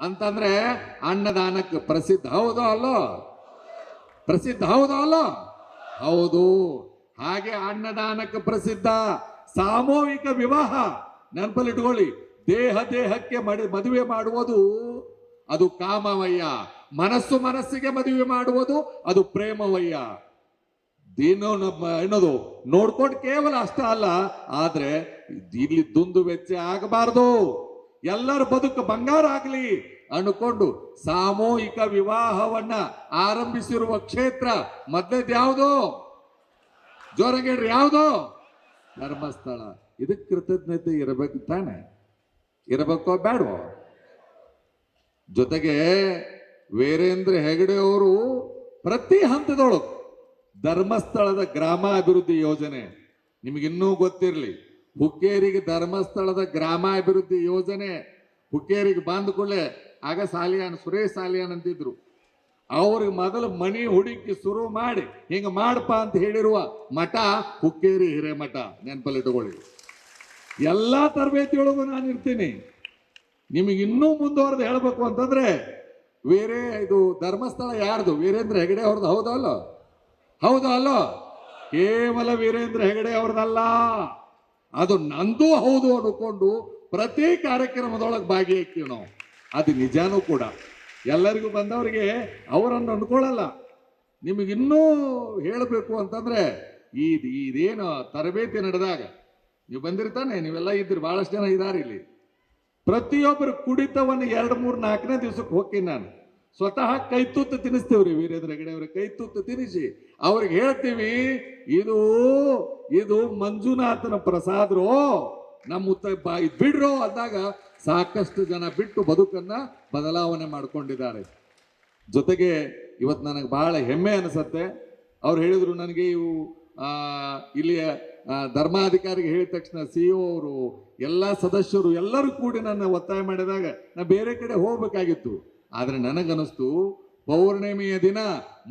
ಅಂತಂದ್ರೆ ಅನ್ನದಾನಕ್ಕೆ ಪ್ರಸಿದ್ಧ. ಹೌದು ಅಲ್ಲೋ? ಪ್ರಸಿದ್ಧ ಹೌದೋ ಅಲ್ಲೋ? ಹೌದು. ಹಾಗೆ ಅನ್ನದಾನಕ್ಕೆ ಪ್ರಸಿದ್ಧ ಸಾಮೂಹಿಕ ವಿವಾಹ. ನೆನಪಲ್ಲಿಟ್ಕೊಳ್ಳಿ. ದೇಹ ದೇಹಕ್ಕೆ ಮದುವೆ ಮಾಡುವುದು ಅದು ಕಾಮವಯ್ಯ. ಮನಸ್ಸು ಮನಸ್ಸಿಗೆ ಮದುವೆ ಮಾಡುವುದು ಅದು ಪ್ರೇಮವಯ್ಯ. ದಿನ ಏನದು ನೋಡ್ಕೊಂಡು ಕೇವಲ ಅಷ್ಟ ಅಲ್ಲ. ಆದ್ರೆ ಇಲ್ಲಿ ದುಂದು ವೆಚ್ಚ ಆಗಬಾರದು. ಎಲ್ಲರ ಬದುಕು ಬಂಗಾರ ಆಗಲಿ ಅನ್ಕೊಂಡು ಸಾಮೂಹಿಕ ವಿವಾಹವನ್ನ ಆರಂಭಿಸಿರುವ ಕ್ಷೇತ್ರ ಯಾವುದು? ಜೋರಗೇಡ್ರಿ ಯಾವುದು? ಧರ್ಮಸ್ಥಳ. ಇದಕ್ಕೆ ಕೃತಜ್ಞತೆ ಇರಬೇಕು ತಾನೆ. ಇರಬೇಕೋ ಬೇಡವೋ ಜೊತೆಗೆ ವೀರೇಂದ್ರ ಹೆಗಡೆ ಅವರು ಪ್ರತಿ ಹಂತದೊಳಗೆ ಧರ್ಮಸ್ಥಳದ ಗ್ರಾಮಾಭಿವೃದ್ಧಿ ಯೋಜನೆ ನಿಮಗಿನ್ನೂ ಗೊತ್ತಿರಲಿ. ಹುಕ್ಕೇರಿಗೆ ಧರ್ಮಸ್ಥಳದ ಗ್ರಾಮಾಭಿವೃದ್ಧಿ ಯೋಜನೆ ಹುಕ್ಕೇರಿಗೆ ಬಂದ ಕೂಡಲೇ ಆಗ ಸಾಲಿಯಾನ್ ಸುರೇಶ್ ಸಾಲಿಯಾನ್ ಅಂತಿದ್ರು. ಅವ್ರಿಗೆ ಮೊದಲು ಮಣಿ ಹುಡುಕಿ ಶುರು ಮಾಡಿ, ಹಿಂಗ ಮಾಡಪ್ಪ ಅಂತ ಹೇಳಿರುವ ಮಠ ಹುಕ್ಕೇರಿ ಹಿರೇಮಠ ನೆನಪಲ್ಲಿಟ್ಟುಕೊಳ್ಳಿ. ಎಲ್ಲಾ ತರಬೇತಿಯೊಳಗೂ ನಾನು ಇರ್ತೀನಿ. ನಿಮಗೆ ಇನ್ನೂ ಮುಂದುವರೆದು ಹೇಳಬೇಕು ಅಂತಂದ್ರೆ, ವೀರೇ ಇದು ಧರ್ಮಸ್ಥಳ ಯಾರ್ದು? ವೀರೇಂದ್ರ ಹೆಗಡೆ ಅವ್ರದ್ದು ಹೌದಾ ಅಲ್ಲೋ? ಹೌದಾ ಅಲ್ಲೋ? ಕೇವಲ ವೀರೇಂದ್ರ ಹೆಗಡೆ ಅವ್ರದಲ್ಲ ಅದು ನಂದು ಹೌದು ಅನ್ಕೊಂಡು ಪ್ರತಿ ಕಾರ್ಯಕ್ರಮದೊಳಗೆ ಭಾಗಿಯಾಗ್ತೀವಿ ನಾವು. ಅದು ನಿಜಾನೂ ಕೂಡ. ಎಲ್ಲರಿಗೂ ಬಂದವರಿಗೆ ಅವರನ್ನು ಅನ್ಕೊಳ್ಳಲ್ಲ. ನಿಮಗಿನ್ನೂ ಹೇಳಬೇಕು ಅಂತಂದ್ರೆ ಈ ಇದೇನು ತರಬೇತಿ ನಡೆದಾಗ, ನೀವು ಬಂದಿರ್ತಾನೆ ನೀವೆಲ್ಲ ಇದ್ರಿ ಬಹಳಷ್ಟು ಜನ ಇದಾರೆ ಇಲ್ಲಿ. ಪ್ರತಿಯೊಬ್ಬರು ಕುಡಿತವನ್ನು ಎರಡು ಮೂರು ನಾಲ್ಕನೇ ದಿವಸಕ್ಕೆ ಹೋಗ್ತೀನಿ ನಾನು. ಸ್ವತಃ ಕೈ ತುತ್ತು ತಿನ್ನಿಸ್ತೇವ್ರಿ ವೀರೇಂದ್ರ ಹೆಗಡೆ ಅವ್ರಿಗೆ ಕೈ ತೂತು ತಿನ್ನಿಸಿ. ಅವ್ರಿಗೆ ಹೇಳ್ತೀವಿ, ಇದು ಇದು ಮಂಜುನಾಥನ ಪ್ರಸಾದ್ರೋ, ನಮ್ಮ ಉತ್ತ ಬಿಡ್ರೋ ಅಂದಾಗ ಸಾಕಷ್ಟು ಜನ ಬಿಟ್ಟು ಬದುಕನ್ನ ಬದಲಾವಣೆ ಮಾಡ್ಕೊಂಡಿದ್ದಾರೆ. ಜೊತೆಗೆ ಇವತ್ತು ನನಗೆ ಬಹಳ ಹೆಮ್ಮೆ ಅನಿಸತ್ತೆ. ಅವ್ರು ಹೇಳಿದ್ರು ನನಗೆ ಇವು ಇಲ್ಲಿಯ ಧರ್ಮಾಧಿಕಾರಿಗೆ ಹೇಳಿದ ತಕ್ಷಣ ಸಿ ಅವರು, ಎಲ್ಲ ಸದಸ್ಯರು ಎಲ್ಲರೂ ಕೂಡಿ ನನ್ನ ಒತ್ತಾಯ ಮಾಡಿದಾಗ ನಾ ಬೇರೆ ಕಡೆ ಹೋಗ್ಬೇಕಾಗಿತ್ತು. ಆದ್ರೆ ನನಗನಿಸ್ತು ಪೌರ್ಣಿಮೆಯ ದಿನ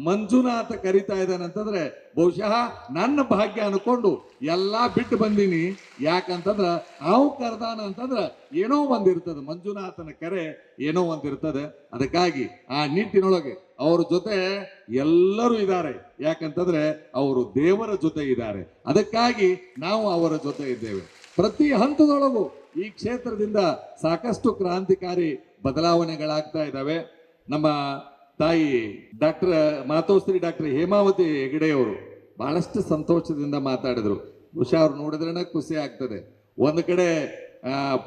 ಮಂಜುನಾಥ ಕರಿತಾ ಇದ್ದಾನೆ ಅಂತಂದ್ರೆ ಬಹುಶಃ ನನ್ನ ಭಾಗ್ಯ ಅನ್ಕೊಂಡು ಎಲ್ಲಾ ಬಿಟ್ಟು ಬಂದೀನಿ. ಯಾಕಂತಂದ್ರ ಅವು ಕರ್ದಾನ ಅಂತಂದ್ರ ಏನೋ ಒಂದಿರ್ತದೆ. ಮಂಜುನಾಥನ ಕರೆ ಏನೋ ಒಂದಿರ್ತದೆ. ಅದಕ್ಕಾಗಿ ಆ ನಿಟ್ಟಿನೊಳಗೆ ಅವ್ರ ಜೊತೆ ಎಲ್ಲರೂ ಇದ್ದಾರೆ. ಯಾಕಂತಂದ್ರೆ ಅವರು ದೇವರ ಜೊತೆ ಇದ್ದಾರೆ. ಅದಕ್ಕಾಗಿ ನಾವು ಅವರ ಜೊತೆ ಇದ್ದೇವೆ. ಪ್ರತಿ ಹಂತದೊಳಗೂ ಈ ಕ್ಷೇತ್ರದಿಂದ ಸಾಕಷ್ಟು ಕ್ರಾಂತಿಕಾರಿ ಬದಲಾವಣೆಗಳಾಗ್ತಾ ಇದ್ದಾವೆ. ನಮ್ಮ ತಾಯಿ ಡಾಕ್ಟರ್ ಮಾತೋಶ್ರೀ ಡಾಕ್ಟರ್ ಹೇಮಾವತಿ ಹೆಗಡೆಯವರು ಬಹಳಷ್ಟು ಸಂತೋಷದಿಂದ ಮಾತಾಡಿದ್ರು. ಉಷಾ ಅವ್ರು ನೋಡಿದ್ರೇನೆ ಖುಷಿ ಆಗ್ತದೆ. ಒಂದು ಕಡೆ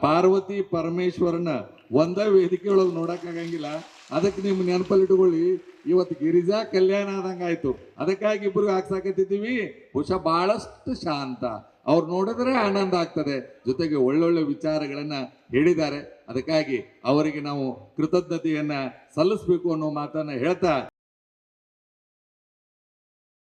ಪಾರ್ವತಿ ಪರಮೇಶ್ವರನ ಒಂದೇ ವೇದಿಕೆಯೊಳಗೆ ನೋಡಕ್ಕಾಗಂಗಿಲ್ಲ. ಅದಕ್ಕೆ ನಿಮ್ಮ ನೆನಪಲ್ಲಿಟ್ಕೊಳ್ಳಿ ಇವತ್ತು ಗಿರಿಜಾ ಕಲ್ಯಾಣ ಆದಂಗೆ ಆಯ್ತು. ಅದಕ್ಕಾಗಿ ಇಬ್ರು ಹಾಕ್ಸಾಕತ್ತಿದ್ದೀವಿ. ಬಹುಶಃ ಬಹಳಷ್ಟು ಶಾಂತ. ಅವ್ರು ನೋಡಿದ್ರೆ ಆನಂದ ಆಗ್ತದೆ. ಜೊತೆಗೆ ಒಳ್ಳೊಳ್ಳೆ ವಿಚಾರಗಳನ್ನ ಹೇಳಿದ್ದಾರೆ. ಅದಕ್ಕಾಗಿ ಅವರಿಗೆ ನಾವು ಕೃತಜ್ಞತೆಯನ್ನ ಸಲ್ಲಿಸಬೇಕು ಅನ್ನೋ ಮಾತನ್ನ ಹೇಳ್ತಾ